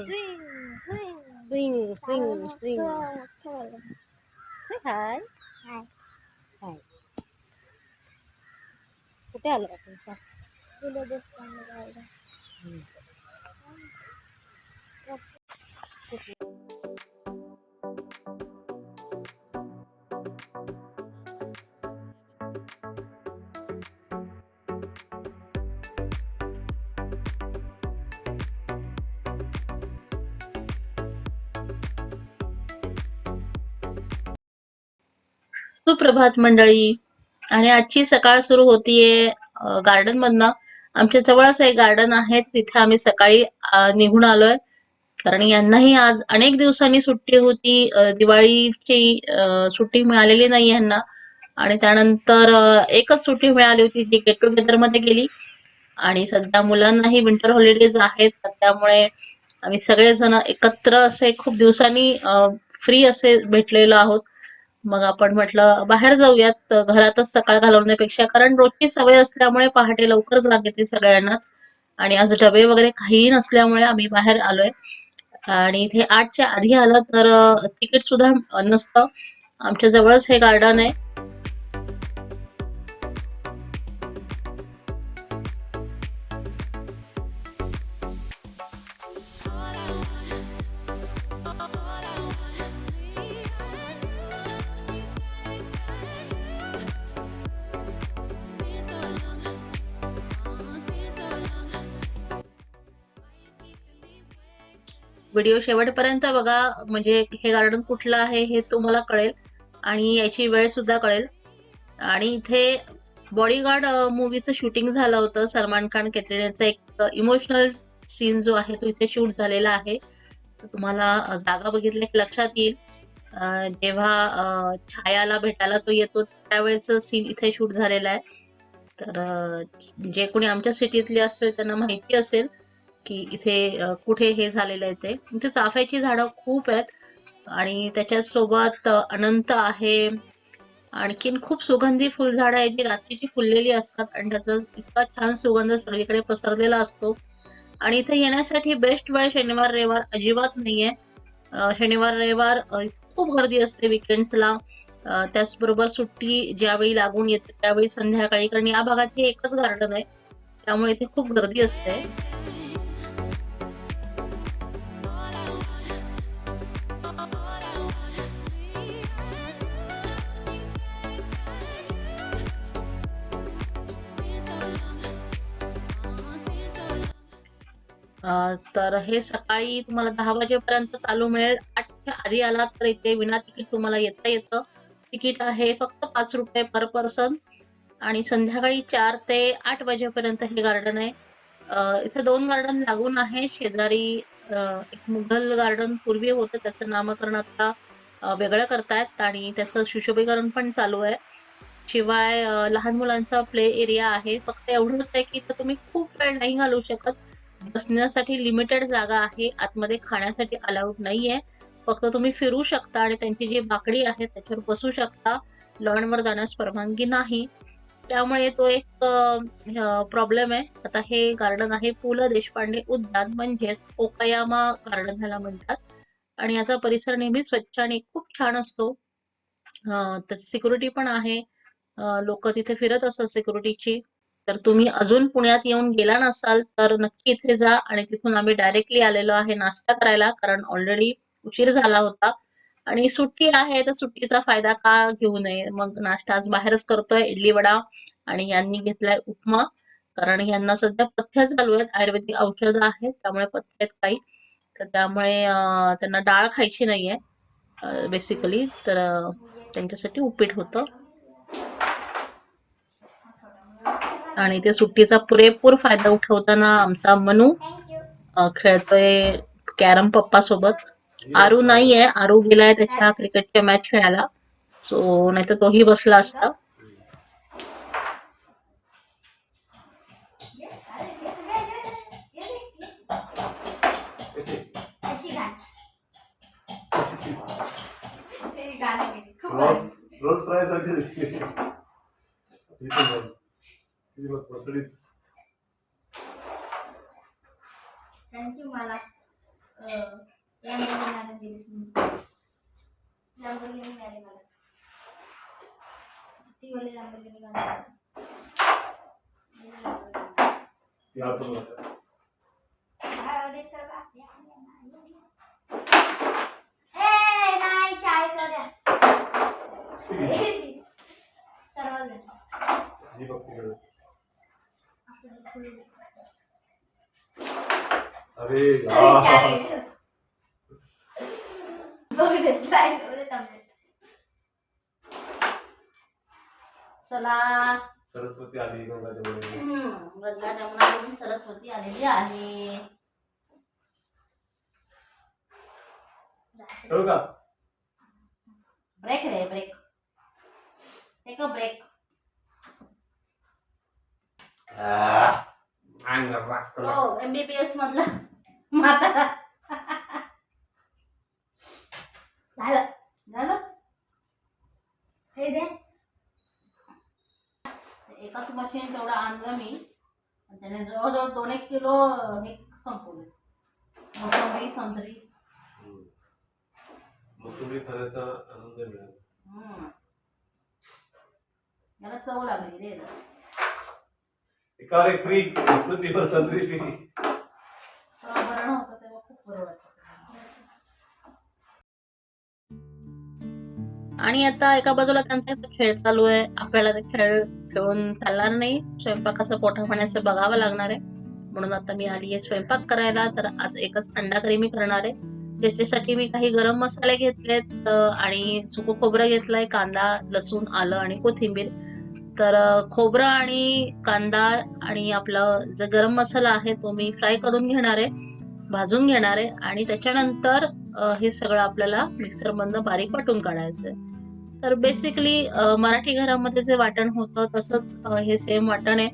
swing swing swing swing swing thế hả? Hả cái là cái gì सुप्रभात मंडळी. आणि आजची सकाळ सुरू होतीये गार्डन मधनं. आमच्या जवळच एक गार्डन आहे तिथे आम्ही सकाळी निघून आलोय. कारण यांनाही आज अनेक दिवसांनी सुट्टी होती दिवाळीची सुट्टी मिळालेली नाही यांना. आणि त्यानंतर एकच सुट्टी मिळाली होती जी गेट टुगेदरमध्ये गेली. आणि सध्या मुलांनाही विंटर हॉलिडेज आहेत त्यामुळे आम्ही सगळेजण एकत्र असे खूप दिवसांनी फ्री असे भेटलेलो आहोत. मग आपण म्हटलं बाहेर जाऊयात घरातच सकाळ घालवण्यापेक्षा. कारण रोजची सवय असल्यामुळे पहाटे लवकर जाग येते सगळ्यांनाच. आणि आज डबे वगैरे काहीही नसल्यामुळे आम्ही बाहेर आलोय. आणि इथे आठच्या आधी आलं तर तिकीट सुद्धा नसतं. आमच्या जवळच हे गार्डन आहे. व्हिडिओ शेवटपर्यंत बघा म्हणजे हे गार्डन कुठलं आहे हे तुम्हाला कळेल आणि याची वेळ सुद्धा कळेल. आणि इथे बॉडीगार्ड मूवीचं शूटिंग झालं होतं. सलमान खान कॅटरिनाचा एक इमोशनल सीन जो आहे तो इथे शूट झालेला आहे. तुम्हाला जागा बघितले लक्षात येईल. जेव्हा छायाला भेटायला तो येतो त्यावेळेच सीन इथे शूट झालेला आहे. तर जे कोणी आमच्या सिटीतले असेल त्यांना माहिती असेल. की इथे कुठे हे झालेलं आहे ते. इथे चाफ्याची झाडं खूप आहेत आणि त्याच्या सोबत अनंत आहे. आणखीन खूप सुगंधी फुलझाडं आहेत जी रात्रीची फुललेली असतात आणि त्याचा इतका छान सुगंध सगळीकडे पसरलेला असतो. आणि इथे येण्यासाठी बेस्ट वेळ शनिवार रविवार अजिबात नाहीये. शनिवार रविवार खूप गर्दी असते विकेंड्सला त्याचबरोबर सुट्टी ज्यावेळी लागून येते त्यावेळी संध्याकाळी कारण या भागात हे एकच गार्डन आहे. त्यामुळे इथे खूप गर्दी असते. तर हे सकाळी तुम्हाला दहा वाजेपर्यंत चालू मिळेल. आठच्या आधी आलात तर इथे विना तिकीट तुम्हाला येता येतं. तिकीट आहे फक्त पाच रुपये पर पर्सन. आणि संध्याकाळी चार ते आठ वाजेपर्यंत हे गार्डन आहे. इथे दोन गार्डन लागून आहे. शेजारी एक मुघल गार्डन पूर्वी होतं. त्याचं नामकरण आता वेगळं करतायत. आणि त्याचं सुशोभीकरण पण चालू आहे. शिवाय लहान मुलांचा प्ले एरिया आहे. फक्त एवढंच आहे की तुम्ही खूप वेळ नाही घालवू शकत. बसण्यासाठी लिमिटेड जागा आहे. आतमध्ये खाण्यासाठी अलाउड नाहीये. फक्त तुम्ही फिरू शकता आणि त्यांची जी बाकडी आहे त्याच्यावर बसू शकता. लॉनवर जाण्यास परवानगी नाही. त्यामुळे तो एक प्रॉब्लेम आहे. आता हे गार्डन आहे पु ल देशपांडे उद्यान म्हणजेच ओकायामा गार्डन ह्याला म्हणतात. आणि याचा परिसर नेहमी स्वच्छ आणि खूप छान असतो. सिक्युरिटी पण आहे. लोक तिथे फिरत असतात सिक्युरिटीची तर तुम्ही अजून पुण्यात येऊन गेला नसाल तर नक्की इथे जा आणि तिथून आम्ही डायरेक्टली आलेलो आहे नाश्ता करायला कारण ऑलरेडी उशीर झाला होता. आणि सुट्टी आहे तर सुट्टीचा फायदा का घेऊ नये? मग नाश्ता आज बाहेरच करतोय इडली वडा आणि यांनी घेतलाय उपमा. कारण यांना सध्या पथ्य चालू आहेत आयुर्वेदिक औषधं आहेत त्यामुळे पथ्य आहेत काही. तर त्यामुळे त्यांना डाळ खायची नाहीये बेसिकली तर त्यांच्यासाठी उपीट होतं. आणि ते सुट्टीचा पुरेपूर फायदा उठवताना आमचा मनू खेळतोय कॅरम पप्पा सोबत. आरू नाहीये आरू गेलाय त्याच्या क्रिकेटच्या मॅच खेळायला. सो नाहीतर तोही बसला असता. रोज रोज फ्राय सारखे. दिसते. इथे बघ. ती बघ, मर्सिडीज. थँक्यू मला लॅम्बोर्गिनी आणून दिलीस म्हणून. लॅम्बोर्गिनी मिळाली मला ती वाली लॅम्बोर्गिनी नाही द्या सर्वात द्या ही बघ तिकडे. असं फुल. अरे यार. चाळीस. बघ रे, चाळीसमध्ये थांबले. चला सरस्वती आली गंगाच्या मध्ये हम्म, गंगा जमुनावरून सरस्वती आलेली आहे ठेवू का ब्रेक रे ब्रेक टेक अ ब्रेक हो एमबीबीएस मधला. म्हातारा झालं. झालं? हे दे. एकाच मशीन तेवढं आणलं मी. त्याने जवळजवळ दोन एक किलो हे संपवले. मोसंबी संत्री. मोसंबी खाण्याचा आनंद मिळाला. हम्म. याला चव लागली रे. एका एक फ्री मोसंबीवर संत्री फ्री तेव्हा बरं नव्हतं तेव्हा खूप बरं आणि आता एका बाजूला त्यांचा इथं खेळ चालू आहे. आपल्याला ते खेळ खेळून चालणार नाही. स्वयंपाकाचं पोटा पाण्याचं बघावं लागणार आहे. म्हणून आता मी आली आहे स्वयंपाक करायला. तर आज एकच अंडा करी मी करणार आहे. त्याच्यासाठी मी काही गरम मसाले घेतलेत अं, आणि सुकं खोबरं घेतलंय कांदा लसूण आलं आणि कोथिंबीर. तर खोबरं आणि कांदा आणि आपला जो गरम मसाला आहे तो मी फ्राय करून घेणार आहे भाजून घेणार आहे आणि त्याच्यानंतर हे सगळं आपल्याला मिक्सर मधनं बारीक वाटून काढायचंय तर बेसिकली मराठी घरामध्ये जे वाटण होतं तसंच हे सेम वाटण आहे.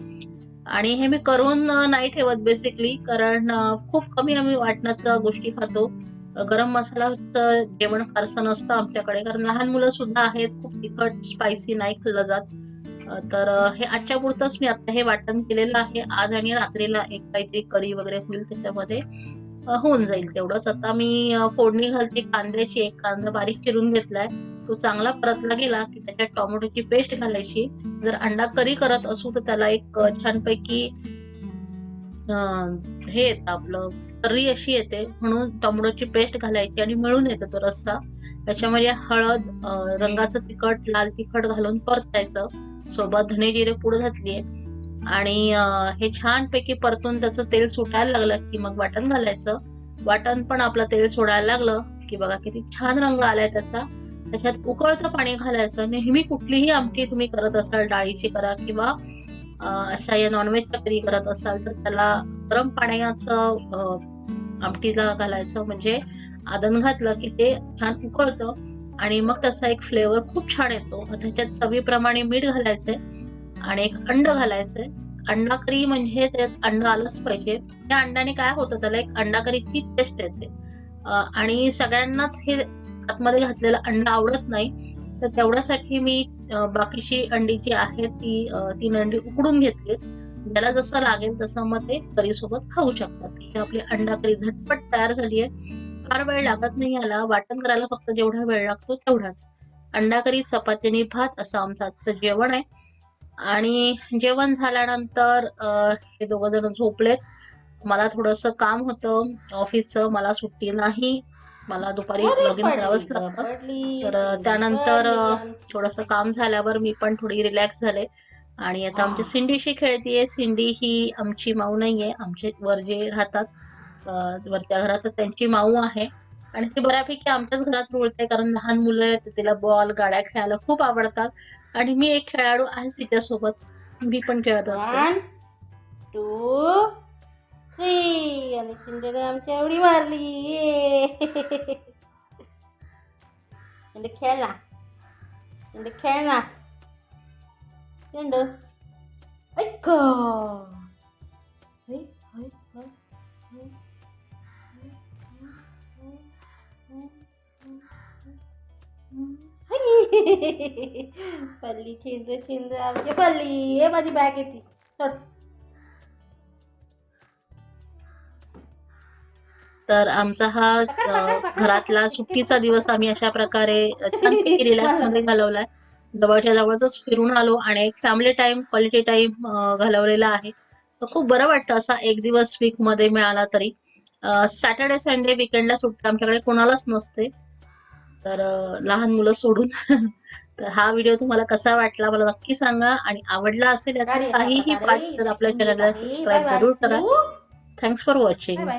आणि हे मी करून नाही ठेवत बेसिकली कारण खूप कमी आम्ही वाटणाच्या गोष्टी खातो. गरम मसाल्याचं जेवण फारसं नसतं आमच्याकडे कारण लहान मुलं सुद्धा आहेत खूप तिखट स्पायसी नाही खाल्लं जात. तर हे आजच्या पुरतंच मी आता हे वाटण केलेलं आहे. आज आणि रात्रीला एक काहीतरी करी वगैरे होईल त्याच्यामध्ये. होऊन जाईल तेवढंच. आता मी फोडणी घालते कांद्याची एक. कांदा बारीक चिरून घेतलाय. तो चांगला परतला गेला की त्याच्यात टोमॅटोची पेस्ट घालायची. जर अंडा करी करत असू तर त्याला एक छानपैकी हे येतं आपलं करी अशी येते. म्हणून टोमॅटोची पेस्ट घालायची आणि मिळून येतो तो रस्सा. त्याच्यामध्ये हळद रंगाचं तिखट लाल तिखट घालून परतायचं. सोबत धने जिरे पूड घातलीये. आणि हे छानपैकी परतून त्याचं तेल सुटायला लागलं की मग वाटण घालायचं. वाटण पण आपलं तेल सोडायला लागलं की बघा किती छान रंग आलाय त्याचा. त्याच्यात उकळतं पाणी घालायचं. नेहमी कुठलीही आमटी तुम्ही करत असाल डाळीची करा किंवा अशा या नॉनव्हेजच्या कधी करत असाल तर त्याला गरम पाण्याचं आमटीला घालायचं. म्हणजे आदन घातलं की ते छान उकळतं. आणि मग त्याचा एक फ्लेवर खूप छान येतो. त्याच्यात चवीप्रमाणे मीठ घालायचंय आणि एक अंड घालायचंय. अंडा करी म्हणजे त्यात अंड आलंच पाहिजे. त्या अंड्याने काय होतं त्याला एक अंडा करीची टेस्ट येते. आणि सगळ्यांनाच हे आतमध्ये घातलेलं अंड आवडत नाही तर तेवढ्यासाठी मी बाकीची अंडी जी आहेत ती तीन अंडी उकडून घेतली. ज्याला जसं लागेल तसं मग ते करीसोबत खाऊ शकतात. ही आपली अंडा करी झटपट तयार झाली आहे. फार वेळ लागत नाही याला. वाटण करायला फक्त जेवढा वेळ लागतो तेवढाच. अंडा करी चपाती आणि भात असं आमचं आजचं जेवण आहे. आणि जेवण झाल्यानंतर हे दोघं जण झोपलेत. मला थोडस काम होतं ऑफिसचं. मला सुट्टी नाही. मला दुपारी लॉग इन करावंच लागतं. तर त्यानंतर थोडस काम झाल्यावर मी पण थोडी रिलॅक्स झाले. आणि आता आमच्या सिंडीशी खेळतीये. सिंडी ही आमची माऊ नाहीये. आमचे वर जे राहतात वरच्या घरात त्यांची माऊ आहे. आणि ती बऱ्यापैकी आमच्याच घरात रुळते कारण लहान मुलं आहेत तिला बॉल गाड्या खेळायला खूप आवडतात. आणि मी एक खेळाडू आहे तिच्यासोबत. मी पण खेळत असते. टू थ्री आणि शिंदेने आमची एवढी मारली. म्हणजे खेळ ना म्हणजे खेळ ना चेंडू ऐक. पल्ली आमची पल्ली. हे माझी बॅग येते सोड तर आमचा हा घरातला सुट्टीचा दिवस आम्ही अशा प्रकारे छानपैकी रिलॅक्समध्ये घालवलाय. जवळच्या जवळच फिरून आलो आणि एक फॅमिली टाइम क्वालिटी टाइम घालवलेला आहे. तर खूप बरं वाटतं असा एक दिवस वीकमध्ये मिळाला तरी. सॅटर्डे संडे विकेंडला सुट्टी आमच्याकडे कोणालाच नसते. तर लहान मुलं सोडून. तर हा व्हिडिओ तुम्हाला कसा वाटला मला नक्की सांगा. आणि आवडला असेल काहीही पार्ट तर आपल्या चॅनलला सबस्क्राईब जरूर करा. Thanks for watching